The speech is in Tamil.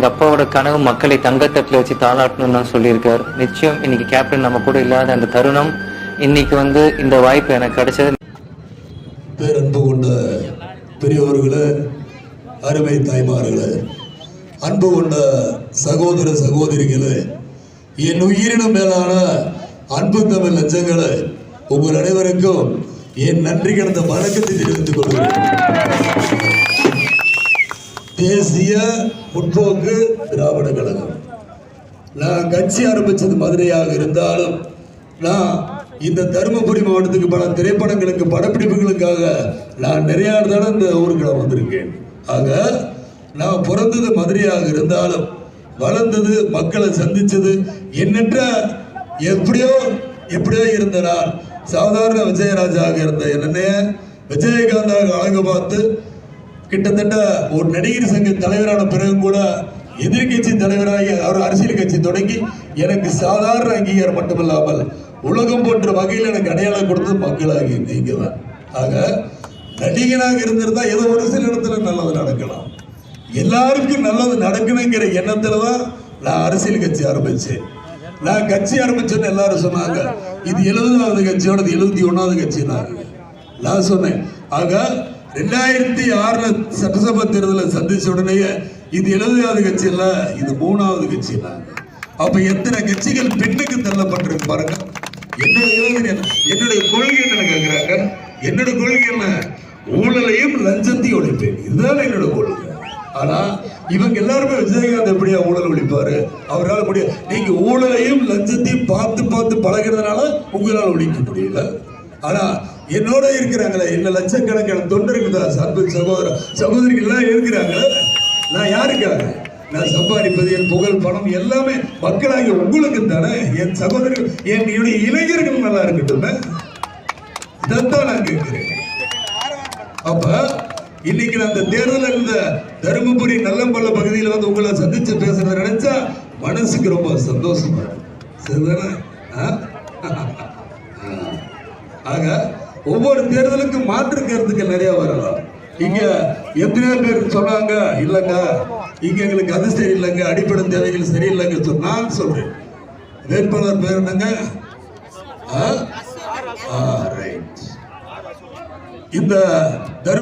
எங்க அப்பாவோட கனவு மக்களை தங்கத்தட்டில் வச்சு தாளாட்டணும்னு தான் சொல்லியிருக்காரு. நிச்சயம் இன்னைக்கு கேப்டன் நம்ம கூட இல்லாத அந்த தருணம் இன்னைக்கு வந்து இந்த வாய்ப்பு எனக்கு கிடைச்சது. பேரன்பு கொண்ட பெரியவர்களே அருமை தாய்மார்களே அன்பு கொண்ட சகோதர சகோதரிகளே என் உயிரினும் மேலான அன்பு தமிழ் லட்சங்களே உங்கள் அனைவருக்கும் என் நன்றி கிடந்த வணக்கத்தை தெரிவித்துக் கொள்கிறேன். தேசிய முற்போக்கு திராவிட கழகம். நான் கட்சி ஆரம்பித்தது மதுரையாக இருந்தாலும் நான் இந்த தருமபுரி மாவட்டத்துக்கு பல திரைப்படங்களுக்கு படப்பிடிப்புகளுக்காக நான் நிறைய தடவை இந்த ஊருக்கு நான் வந்திருக்கேன். ஆக நான் பிறந்தது மதுரையாக இருந்தாலும் வளர்ந்தது மக்களை சந்தித்தது எண்ணற்ற எப்படியோ எப்படியோ இருந்த நான் சாதாரண விஜயராஜாக இருந்த என்னென்ன விஜயகாந்தாக அழகு பார்த்து கிட்டத்தட்ட ஒரு நடிகர் சங்க தலைவரான பிறகு கூட எதிர்க்கட்சி தலைவராகி அவர் அரசியல் கட்சி தொடங்கி எனக்கு சாதாரண அங்கீகாரம் மட்டுமில்லாமல் உலகம் போன்ற வகையில் எனக்கு அடையாளம் கொடுத்தது மக்களாகி நீங்க தான் ஆக நடிகனாக இருந்திருந்தா ஏதோ ஒரு சில இடத்துல நல்லது நடக்கலாம். எல்லாருக்கும் நல்லது நடக்கணுங்கிற எண்ணத்துல தான் நான் அரசியல் கட்சி ஆரம்பிச்சேன். நான் கட்சி ஆரம்பிச்சேன்னு எல்லாரும் சொன்னாங்க இது எழுபதாவது கட்சியோட எழுபத்தி ஒன்னாவது கட்சினாங்க நான் சொன்னேன் ஆக ரெண்டாயிரத்தி ஆறுல சட்டசபை தேர்தலை சந்திச்ச உடனே இது எழுபதாவது கட்சி இல்ல இது மூணாவது கட்சி அப்ப எத்தனை கட்சிகள் பெண்ணுக்கு தள்ளப்பட்டிருக்கு பாருங்க. என்னோட இளைஞர் என்னுடைய கொள்கை என்ன கேட்கிறாங்க? என்னோட கொள்கை என்ன? ஊழலையும் லஞ்சத்தையும் ஒழிப்பேன். இதுதான் என்னோட கொள்கை. ஆனா இவங்க எல்லாருமே விஜயகாந்த் எப்படியா ஊழல் ஒழிப்பாரு? அவரால் முடியாது நீங்க ஊழலையும் லஞ்சத்தையும் பார்த்து பார்த்து பழகிறதுனால உங்களால் ஒழிக்க முடியல. ஆனா என்னோட இருக்கிறாங்களே என்ன லட்சக்கணக்கான தொண்டர்கள் அன்பு சகோதர சகோதரிகள்லாம் இருக்கிறாங்களே. நான் யாருக்காக நான் சம்பாதிப்பது என் புகழ் பணம் எல்லாமே மக்களாகிய உங்களுக்கு தானே. என் சகோதரர்கள் என் என்னுடைய இளைஞர்கள் நல்லா இருக்கட்டும் இதைத்தான் நான் கேட்கிறேன். அப்ப இன்னைக்கு நான் அந்த தேர்தல் இருந்த தருமபுரி நல்லம்பள்ள பகுதியில் வந்து உங்களை சந்திச்சு பேசுறத நினைச்சா மனசுக்கு ரொம்ப சந்தோஷமா சரிதானே? ஆ? ஆ. ஆக ஒவ்வொரு தேர்தலுக்கும் மாற்று கருத்துக்கள் நிறைய வரலாம். இங்க எத்தனையோ பேர் சொன்னாங்க இல்லைங்க இங்க எங்களுக்கு அது சரியில்லைங்க அடிப்படை தேவைகள் சரியில்லைங்க. சொன்னா நான் சொல்றேன். வேட்பாளர் பேர் என்னங்க? இந்த ஆ,